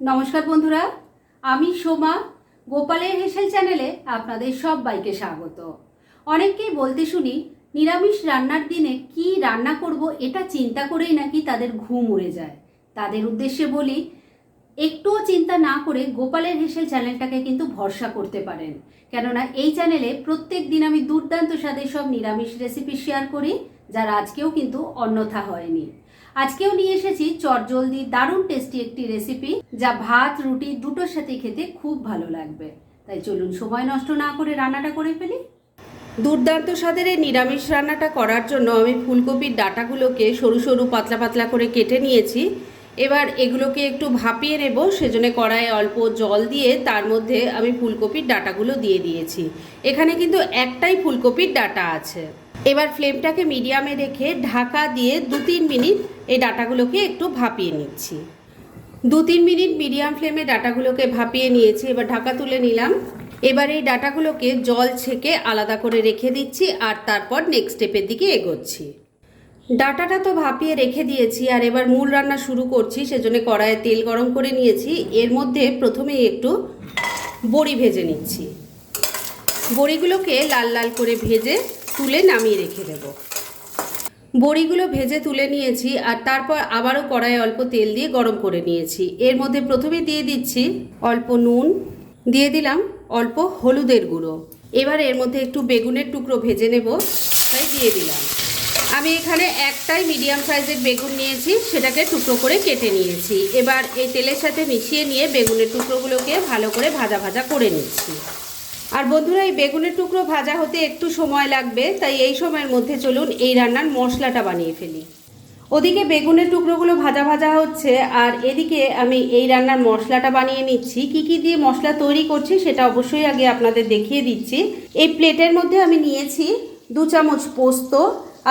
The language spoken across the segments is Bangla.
নমস্কার বন্ধুরা, আমি সোমা। গোপালের হেসেল চ্যানেলে আপনাদের সবাইকে স্বাগত। অনেককেই বলতে শুনি, নিরামিষ রান্নার দিনে কি রান্না করব এটা চিন্তা করেই নাকি তাদের ঘুম উড়ে যায়। তাদের উদ্দেশ্যে বলি, একটুও চিন্তা না করে গোপালের হেসেল চ্যানেলটাকে কিন্তু ভরসা করতে পারেন। কেননা এই চ্যানেলে প্রত্যেক দিন আমি দুর্দান্ত স্বাদের সব নিরামিষ রেসিপি শেয়ার করি, যার আজকেও কিন্তু অন্যথা হয়নি। আজকেও নিয়ে এসেছি চটজলদি দারুণ টেস্টি একটি রেসিপি যা ভাত, রুটি দুটোর সাথে খেতে খুব ভালো লাগবে। তাই চলুন সময় নষ্ট না করে রান্নাটা করে ফেলি। দুর্দান্ত স্বাদের এই নিরামিষ রান্নাটা করার জন্য আমি ফুলকপির ডাটাগুলোকে সরু সরু পাতলা পাতলা করে কেটে নিয়েছি। এবার এগুলোকে একটু ভাপিয়ে নেব, সেজন্য কড়াইয়ে অল্প জল দিয়ে তার মধ্যে আমি ফুলকপির ডাটাগুলো দিয়ে দিয়েছি। এখানে কিন্তু একটাই ফুলকপির ডাটা আছে। এবার ফ্লেমটাকে মিডিয়ামে রেখে ঢাকা দিয়ে দু তিন মিনিট এই ডাটাগুলোকে একটু ভাপিয়ে নিচ্ছি। দু তিন মিনিট মিডিয়াম ফ্লেমে ডাটাগুলোকে ভাপিয়ে নিয়েছি, এবার ঢাকা তুলে নিলাম। এবার এই ডাটাগুলোকে জল ছেঁকে আলাদা করে রেখে দিচ্ছি আর তারপর নেক্সট স্টেপের দিকে এগোচ্ছি। ডাটাটা তো ভাপিয়ে রেখে দিয়েছি আর এবার মূল রান্না শুরু করছি, সেজন্য কড়াইয়ে তেল গরম করে নিয়েছি। এর মধ্যে প্রথমেই একটু বড়ি ভেজে নিচ্ছি। বড়িগুলোকে লাল লাল করে ভেজে তুলে নামিয়ে রেখে দেব। বড়িগুলো ভেজে তুলে নিয়েছি আর তারপর আবারও কড়াইয়ে অল্প তেল দিয়ে গরম করে নিয়েছি। এর মধ্যে প্রথমে দিয়ে দিচ্ছি অল্প নুন, দিয়ে দিলাম অল্প হলুদের গুঁড়ো। এবার এর মধ্যে একটু বেগুনের টুকরো ভেজে নেব, তাই দিয়ে দিলাম। আমি এখানে একটাই মিডিয়াম সাইজের বেগুন নিয়েছি, সেটাকে টুকরো করে কেটে নিয়েছি। এবার এই তেলের সাথে মিশিয়ে নিয়ে বেগুনের টুকরোগুলোকে ভালো করে ভাজা ভাজা করে নিচ্ছি। আর বন্ধুরা, এই বেগুনের টুকরো ভাজা হতে একটু সময় লাগবে, তাই এই সময়ের মধ্যে চলুন এই রান্নার মশলাটা বানিয়ে ফেলি। ওদিকে বেগুনের টুকরোগুলো ভাজা ভাজা হচ্ছে, আর এদিকে আমি এই রান্নার মশলাটা বানিয়ে নিচ্ছি। কি কি দিয়ে মশলা তৈরি করছি সেটা অবশ্যই আগে আপনাদের দেখিয়ে দিচ্ছি। এই প্লেটের মধ্যে আমি নিয়েছি দু চামচ পোস্ত,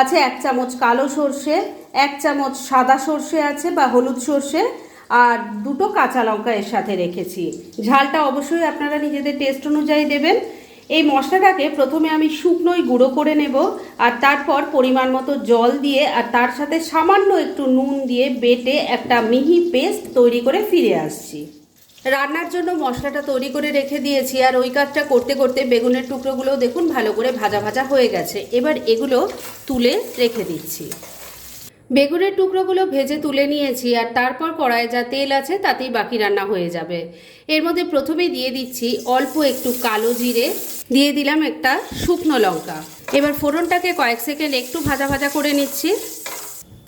আছে এক চামচ কালো সর্ষে, এক চামচ সাদা সর্ষে আছে বা হলুদ সর্ষে আর দুটো কাঁচা লঙ্কা এর সাথে রেখেছি। ঝালটা অবশ্যই আপনারা নিজেদের টেস্ট অনুযায়ী দেবেন। এই মশলাটাকে প্রথমে আমি শুকনোই গুঁড়ো করে নেব আর তারপর পরিমাণ মতো জল দিয়ে আর তার সাথে সামান্য একটু নুন দিয়ে বেটে একটা মিহি পেস্ট তৈরি করে ফিরে আসছি। রান্নার জন্য মশলাটা তৈরি করে রেখে দিয়েছি আর ওই কাজটা করতে করতে বেগুনের টুকরোগুলো দেখুন ভালো করে ভাজা ভাজা হয়ে গেছে। এবার এগুলো তুলে রেখে দিচ্ছি। বেগুনের টুকরোগুলো ভেজে তুলে নিয়েছি আর তারপর কড়াইয়ে যা তেল আছে তাতেই বাকি রান্না হয়ে যাবে। এর মধ্যে প্রথমে দিয়ে দিচ্ছি অল্প একটু কালো জিরে, দিয়ে দিলাম একটা শুকনো লঙ্কা। এবার ফোড়নটাকে কয়েক সেকেন্ড একটু ভাজা ভাজা করে নিচ্ছি।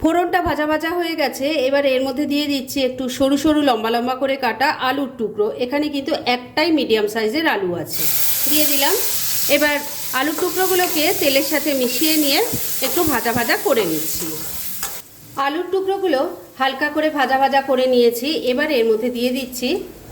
ফোড়নটা ভাজা ভাজা হয়ে গেছে, এবার এর মধ্যে দিয়ে দিচ্ছি একটু সরু সরু লম্বা লম্বা করে কাটা আলুর টুকরো। এখানে কিন্তু একটাই মিডিয়াম সাইজের আলু আছে। দিয়ে দিলাম। এবার আলুর টুকরোগুলোকে তেলের সাথে মিশিয়ে নিয়ে একটু ভাজা ভাজা করে নিচ্ছি। আলুর টুকরোগুলো হালকা করে ভাজা ভাজা করে নিয়েছি। এবার এর মধ্যে দিয়ে দিচ্ছি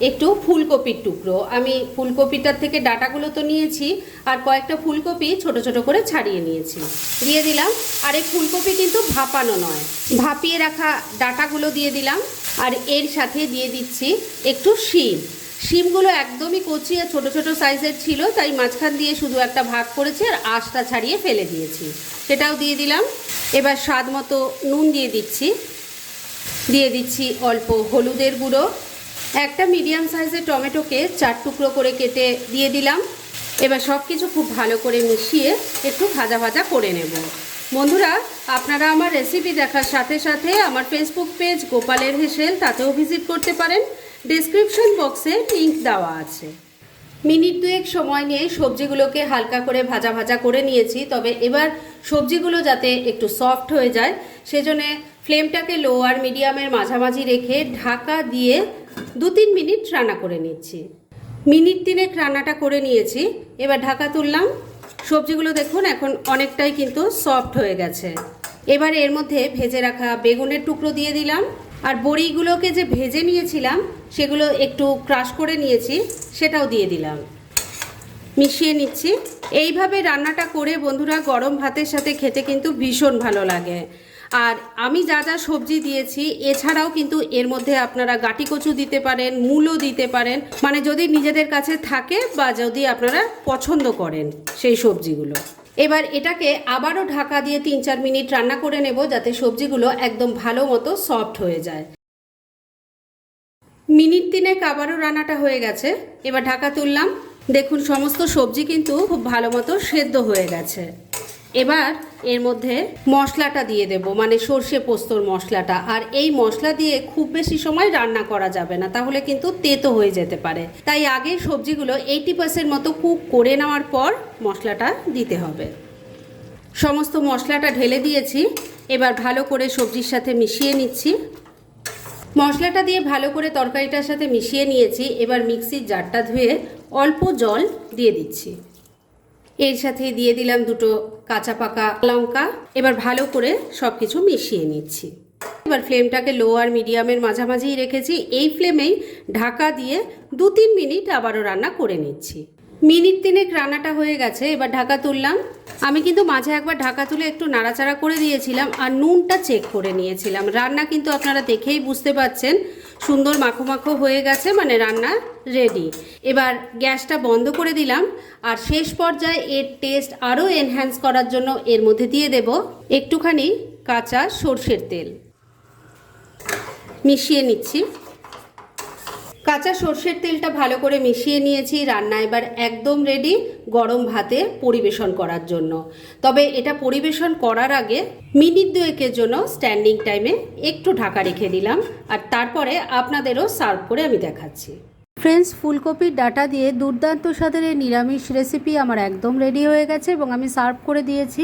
একটু ফুলকপির টুকরো। আমি ফুলকপিটার থেকে ডাটাগুলো তো নিয়েছি আর কয়েকটা ফুলকপি ছোট ছোট করে ছাড়িয়ে নিয়েছি। দিয়ে দিলাম। আর এই ফুলকপি কিন্তু ভাপানো নয়। ভাপিয়ে রাখা ডাটাগুলো দিয়ে দিলাম। আর এর সাথে দিয়ে দিচ্ছি একটু শিম। শিমগুলো একদমই কচি আর ছোটো ছোটো সাইজের ছিল, তাই মাঝখান দিয়ে শুধু একটা ভাগ করেছি আর আঁশটা ছাড়িয়ে ফেলে দিয়েছি। সেটাও দিয়ে দিলাম। এবার স্বাদ মতো নুন দিয়ে দিচ্ছি। দিয়ে দিচ্ছি অল্প হলুদের গুঁড়ো। একটা মিডিয়াম সাইজের টমেটোকে চার টুকরো করে কেটে দিয়ে দিলাম। এবার সব কিছু খুব ভালো করে মিশিয়ে একটু ভাজা ভাজা করে নেব। বন্ধুরা, আপনারা আমার রেসিপি দেখার সাথে সাথে আমার ফেসবুক পেজ গোপালের হেসেল, তাতেও ভিজিট করতে পারেন। ডিসক্রিপশন বক্সে লিঙ্ক দেওয়া আছে। মিনিট দুয়েক সময় নিয়ে সবজিগুলোকে হালকা করে ভাজা ভাজা করে নিয়েছি, তবে এবার সবজিগুলো যাতে একটু সফট হয়ে যায়, সেজন্য ফ্লেমটাকে লো আর মিডিয়ামের মাঝামাঝি রেখে ঢাকা দিয়ে দু তিন মিনিট রান্না করে নিচ্ছি। মিনিট তিনেক রান্নাটা করে নিয়েছি, এবার ঢাকা তুললাম। সবজিগুলো দেখুন, এখন অনেকটাই কিন্তু সফট হয়ে গেছে। এবার এর মধ্যে ভেজে রাখা বেগুনের টুকরো দিয়ে দিলাম। আর বড়িগুলোকে যে ভেজে নিয়েছিলাম, সেগুলো একটু ক্রাশ করে নিয়েছি, সেটাও দিয়ে দিলাম। মিশিয়ে নিচ্ছি। এইভাবে রান্নাটা করে বন্ধুরা গরম ভাতের সাথে খেতে কিন্তু ভীষণ ভালো লাগে। আর আমি যা যা সবজি দিয়েছি, এছাড়াও কিন্তু এর মধ্যে আপনারা গাটি কচু দিতে পারেন, মূলও দিতে পারেন। মানে যদি নিজেদের কাছে থাকে বা যদি আপনারা পছন্দ করেন সেই সবজিগুলো। এবার এটাকে আবারও ঢাকা দিয়ে তিন চার মিনিট রান্না করে নেব যাতে সবজিগুলো একদম ভালো মতো সফট হয়ে যায়। মিনিট তিনেক আবারও রান্নাটা হয়ে গেছে। এবার ঢাকা তুললাম। দেখুন, সমস্ত সবজি কিন্তু খুব ভালো মতো সেদ্ধ হয়ে গেছে। এবার এর মধ্যে মশলাটা দিয়ে দেব মানে সর্ষে পোস্তর মশলাটা। আর এই মশলা দিয়ে খুব বেশি সময় রান্না করা যাবে না, তাহলে কিন্তু তেতো হয়ে যেতে পারে। তাই আগে সবজিগুলো এইটি পার্সেন্ট মতো কুক করে নেওয়ার পর মশলাটা দিতে হবে। সমস্ত মশলাটা ঢেলে দিয়েছি, এবার ভালো করে সবজির সাথে মিশিয়ে নিচ্ছি। মশলাটা দিয়ে ভালো করে তরকারিটার সাথে মিশিয়ে নিয়েছি, এবার মিক্সির জারটা ধুয়ে অল্প জল দিয়ে দিচ্ছি। এর সাথে দিয়ে দিলাম দুটো কাঁচা পাকা লঙ্কা। এবার ভালো করে সব কিছু মিশিয়ে নিচ্ছি। এবার ফ্লেমটাকে লো আর মিডিয়ামের মাঝামাঝিই রেখেছি। এই ফ্লেমেই ঢাকা দিয়ে দু তিন মিনিট আবারও রান্না করে নিচ্ছি। মিনিট তিনেক রান্নাটা হয়ে গেছে, এবার ঢাকা তুললাম। আমি কিন্তু মাঝে একবার ঢাকা তুলে একটু নাড়াচাড়া করে দিয়েছিলাম আর নুনটা চেক করে নিয়েছিলাম। রান্না কিন্তু আপনারা দেখেই বুঝতে পাচ্ছেন সুন্দর মাখো মাখো হয়ে গেছে মানে রান্না রেডি এবার গ্যাসটা বন্ধ করে দিলাম, আর শেষ পর্যায়ে এর টেস্ট আরও এনহ্যান্স করার জন্য এর মধ্যে দিয়ে দেব একটুখানি কাঁচা সর্ষের তেল। মিশিয়ে নিচ্ছি। কাঁচা সর্ষের তেলটা ভালো করে মিশিয়ে নিয়েছি। রান্না এবার একদম রেডি গরম ভাতে পরিবেশন করার জন্য। তবে এটা পরিবেশন করার আগে মিনিট দুয়েকের জন্য স্ট্যান্ডিং টাইমে একটু ঢাকা রেখে দিলাম। আর তারপরে আপনাদেরও সার্ভ করে আমি দেখাচ্ছি। ফ্রেন্ডস ফুলকপির ডাটা দিয়ে দুর্দান্ত স্বাদের এই নিরামিষ রেসিপি আমার একদম রেডি হয়ে গেছে এবং আমি সার্ভ করে দিয়েছি।